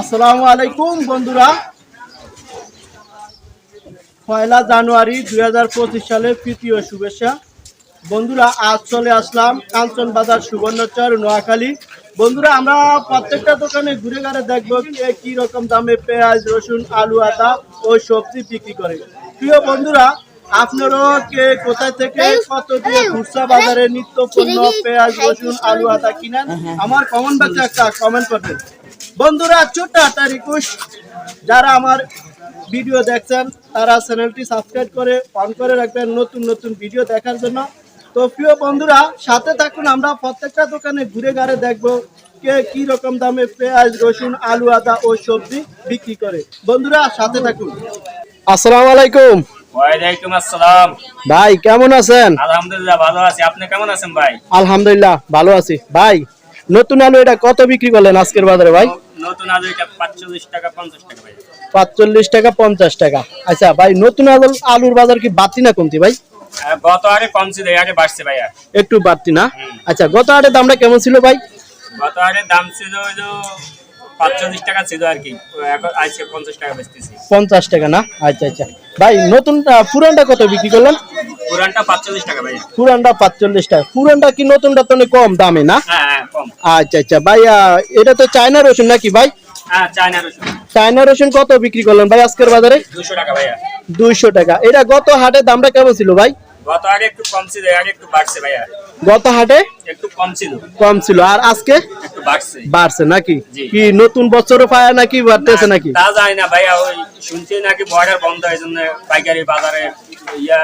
আসসালামু আলাইকুম বন্ধুরা। পয়লা জানুয়ারি দুই হাজার পঁচিশ সালের তৃতীয় শুভেচ্ছা। বন্ধুরা আজ চলে আসলাম কাঞ্চন বাজার সুবর্ণচর নোয়াখালী। বন্ধুরা আমরা প্রত্যেকটা দোকানে ঘুরে ঘুরে দেখব কে কি রকম দামে পেঁয়াজ রসুন আলু আদা ও সবজি বিক্রি করে। প্রিয় বন্ধুরা আপনারাও কে কোথায় থেকে কত দিয়ে খুচরা বাজারে নিত্য পণ্য পেঁয়াজ রসুন আলু আদা কিনেন? আমার কমেন্ট বক্সে একটা কমেন্ট করবেন। বন্ধুরা ছোট্ট একটা রিকোয়েস্ট যারা আমার ভিডিও দেখছেন তারা চ্যানেলটি সাবস্ক্রাইব করে অন করে রাখবেন নতুন নতুন ভিডিও দেখার জন্য। তো প্রিয় বন্ধুরা সাথে থাকুন আমরা প্রত্যেকটা দোকানে ঘুরে ঘুরে দেখব কে কি রকম দামে পেঁয়াজ রসুন আলু আদা ও সবজি বিক্রি করে। বন্ধুরা সাথে থাকুন। আসসালামু আলাইকুম। ওয়ালাইকুম আসসালাম। ভাই কেমন আছেন? আলহামদুলিল্লাহ ভালো আছি। আপনি কেমন আছেন ভাই? আলহামদুলিল্লাহ ভালো আছি। ভাই নতুন আলু এটা কত বিক্রি করলেন আজকের বাজারে ভাই? নতুন আলু এটা পাঁচচল্লিশ টাকা পঞ্চাশ টাকা ভাই। পাঁচচল্লিশ টাকা পঞ্চাশ টাকা। আচ্ছা ভাই নতুন আলু আলুর বাজার কি বাড়তি না কমতি ভাই? গত আরে কম ছিল আরে বাড়ছে ভাই একটু বাড়তি না? আচ্ছা গত হাটে দামটা কেমন ছিল ভাই? গত আরে দাম ছিল হইল পাঁচচল্লিশ টাকা ছিল আর কি। এখন আজকে পঞ্চাশ টাকা বেচতেছি। পঞ্চাশ টাকা না? আচ্ছা আচ্ছা। ভাই নতুন পুরানটা কত বিক্রি করলেন? পুরানটা পাঁচচল্লিশ টাকা ভাইয়া পুরানটা পাঁচচল্লিশ টাকা। পুরানটা কি নতুনটা তো কম দামে না? হ্যাঁ হ্যাঁ কম। আচ্ছা আচ্ছা। ভাই এটা তো চায়না রসুন নাকি ভাই? হ্যাঁ চায়না রসুন। চায়না রসুন কত বিক্রি করলেন ভাই আজকের বাজারে? দুশো টাকা ভাইয়া। দুইশো টাকা। এটা গত হাটের দামটা কেমন ছিল ভাই? গত একটু কম ছিল এই একটু বাড়ছে ভাইয়া। গত হাটে? একটু কম ছিল। কম ছিল। আর আজকে? একটু বাড়ছে। বাড়ছে নাকি? কি নতুন পায় নাকি বাড়তেছে নাকি? তা যায় না ভাইয়া ওই শুনছি নাকি বর্ডার বন্ধ এই জন্য পাইকারি বাজারে ইয়া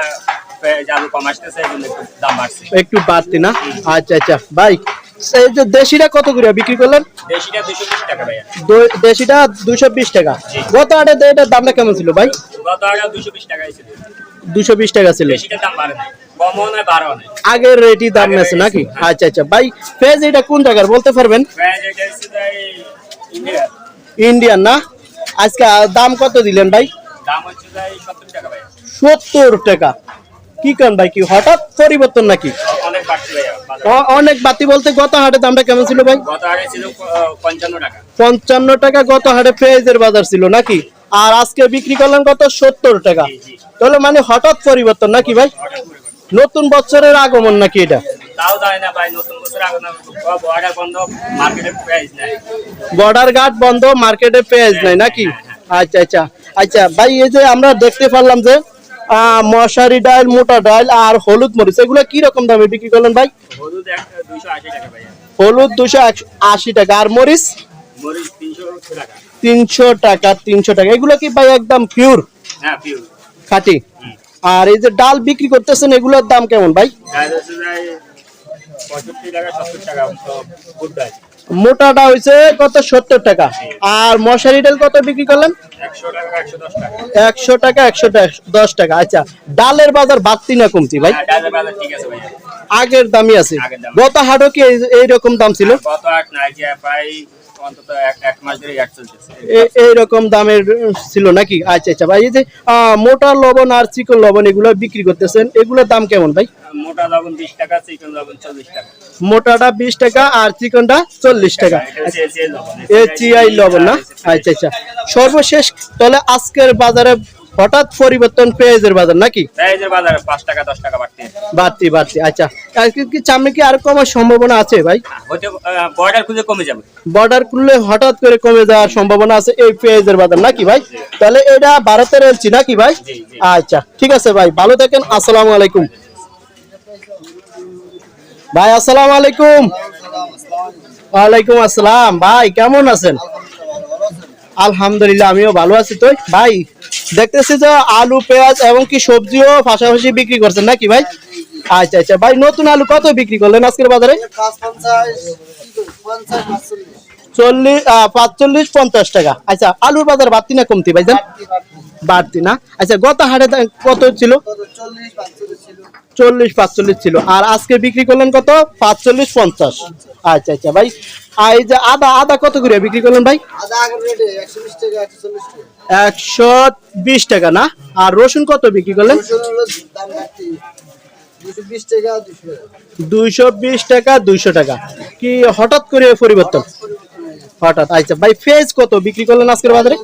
আলু কম আসতেছে এই জন্য একটু দাম বাড়ছে। একটু বাড়তি না? আচ্ছা আচ্ছা। ভাই এই যে দেশিটা কত করে বিক্রি করলেন? দেশিটা দুশো বিশ টাকা ভাইয়া। দেশিটা দুশো বিশ টাকা। গত হাটে তো এটার দামটা কেমন ছিল ভাই? গত দুশো বিশ টাকা ছিল। দুশো বিশ টাকা ছিল। আগের রেটই দাম আছে নাকি? হ্যাঁ। আচ্ছা আচ্ছা। ভাই পেজ এটা কোন জায়গার বলতে পারবেন? ইন্ডিয়ান না? আজকে দাম কত দিলেন ভাই? সত্তর টাকা কি কারণ ভাই কি হঠাৎ পরিবর্তন নাকি? অনেক বাতি বলতে গত হাটে দামটা কেমন ছিল ভাই? পঞ্চান্ন টাকা। গত হাটে পেঁয়াজের বাজার ছিল নাকি? আর আজকে বিক্রি করলেন কত? সত্তর টাকা। তাহলে মানে হঠাৎ পরিবর্তন নাকি ভাই। নতুন বছরের আগমন নাকি এটা? বর্ডার ঘাট বন্ধ মার্কেটে পেঁয়াজ নাই। নাকি? আচ্ছা আচ্ছা আচ্ছা। ভাই এই যে আমরা দেখতে পারলাম যে আহ, মশারি ডাল মোটা ডাল আর হলুদ মরিচ এগুলো কি রকম দামে বিক্রি করলেন ভাই? হলুদ দুশো আশি টাকা। আর মরিচ? মরিচ তিনশো টাকা। তিনশো টাকা এগুলো কি ভাই একদম পিওর হ্যাঁ খাঁটি? আর এই যে ডাল বিক্রি করতেছেন এগুলোর দাম কেমন ভাই? মোটাটা হয়েছে কত? সত্তর টাকা। আর মশারি ডাল কত বিক্রি করলেন? একশো টাকা একশো দশ টাকা। আচ্ছা ডালের বাজার বাড়তি না কমতি ভাই? হ্যাঁ, আগের দামই আছে। গত হাটও কি এইরকম দাম ছিল? গত আট নাই প্রায় অন্তত এক এক মাস ধরে এক চলতেছে। এইরকম দামের ছিল নাকি? আচ্ছা আচ্ছা ভাই এই যে মোটা লবণ আর চিকন লবণ এগুলো বিক্রি করতেছেন এগুলোর দাম কেমন ভাই? মোটা লবণ বিশ টাকা চিকন লবণ চল্লিশ টাকা। মোটাটা বিশ টাকা আর চিকনটা চল্লিশ টাকা। এসিআই এ চিআই লবণ। না? আচ্ছা আচ্ছা। সর্বশেষ তাহলে আজকের বাজারে হঠাৎ পরিবর্তন পেঁয়াজের বাজার নাকি? পেঁয়াজের বাজারে টাকা দশ টাকা বাড়তে। বাড়তি বাড়তি আচ্ছা। আজকে কি সামনে কি আর কমার সম্ভাবনা আছে ভাই? বর্ডার খুঁজে কমে যাবে। বর্ডার খুললে হঠাৎ করে কমে যাওয়ার সম্ভাবনা আছে এই পেঁয়াজের বাজার নাকি ভাই? তাহলে এটা ভারতের এলচি নাকি ভাই? জি, জি। আচ্ছা ঠিক আছে ভাই ভালো থাকেন আসসালামু আলাইকুম। ভাই আসসালামু আলাইকুম। ওয়ালাইকুম আসসালাম। ভাই কেমন আছেন? আলহামদুলিল্লাহ আমিও ভালো আছি। তো ভাই দেখতেছি যে আলু পেঁয়াজ এবং কি সবজিও পাশাপাশি বিক্রি করছেন নাকি ভাই? আচ্ছা আচ্ছা ভাই নতুন আলু কত বিক্রি করলেন আজকের বাজারে? চল্লিশ আহ, পাঁচচল্লিশ পঞ্চাশ টাকা। আচ্ছা আলুর বাজার বাড়তি না কমতি ভাই বাড়তি না? আচ্ছা গত হাটে কত ছিল? চল্লিশ পাঁচচল্লিশ ছিল। আর আজকে বিক্রি করলেন কত? পাঁচচল্লিশ পঞ্চাশ। আচ্ছা আচ্ছা ভাই আর এই যে আদা আদা কত করে বিক্রি করলেন ভাই? একশো বিশ টাকা না? আর রসুন কত বিক্রি করলেন? দুইশো বিশ টাকা দুইশো টাকা। কি হঠাৎ করে পরিবর্তন? হঠাৎ আচ্ছা ভাই ফেজ কত বিক্রি করলেন আজকের বাজারে?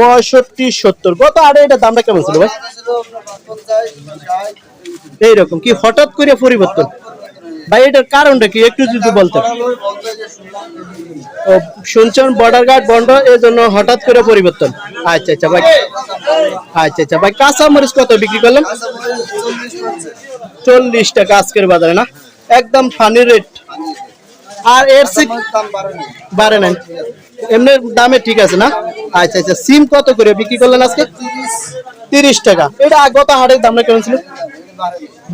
পঁয়ষট্টি, সত্তর। কত আরে এটা দামটা কেমন ছিল ভাই? এইরকম। কি হঠাৎ করে পরিবর্তন? ভাই, এটার কারণটা কি? একটু যদি বলতেন। শুনছেন বর্ডার গার্ড বন্ধ এই জন্য হঠাৎ করে পরিবর্তন। আচ্ছা আচ্ছা ভাই। আচ্ছা আচ্ছা ভাই কাঁচা মরিচ কত বিক্রি করলেন? চল্লিশ টাকা আজকের বাজারে, না? একদম ফানি রেট আর এর সে- বাড়ে নাই। এমনি দামে ঠিক আছে, না? আচ্ছা আচ্ছা সিম কত করে বিক্রি করলেন আজকে? তিরিশ টাকা। এটা গত হাটের দামটা কেমন ছিল?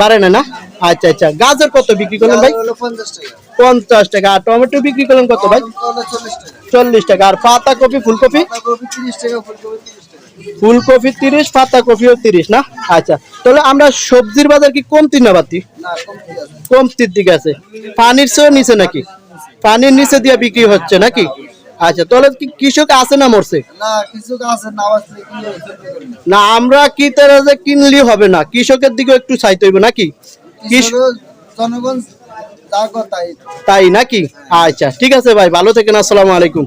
বাড়ে না না? আচ্ছা আচ্ছা গাজর কত বিক্রি করলেন ভাই? পঞ্চাশ টাকা। আর টমেটো বিক্রি করলেন কত ভাই? চল্লিশ টাকা। আর পাতা কপি ফুলকপি ফুলকপি তিরিশ পাতা কপিও তিরিশ না? আচ্ছা তাহলে আমরা সবজির বাজার কি কমতি না বাতি কমতির দিকে আছে। পানির চেয়েও নিচে নাকি? পানির নিচে দিয়ে বিক্রি হচ্ছে নাকি? আচ্ছা তাহলে কি কৃষক আছে না মরছে? না আমরা কি তারা যে কিনলি হবে না? কৃষকের দিকে একটু চাইতে হইব নাকি? জনগণ তাই। তাই নাকি? আচ্ছা ঠিক আছে ভাই ভালো থেকেন আসসালামু আলাইকুম।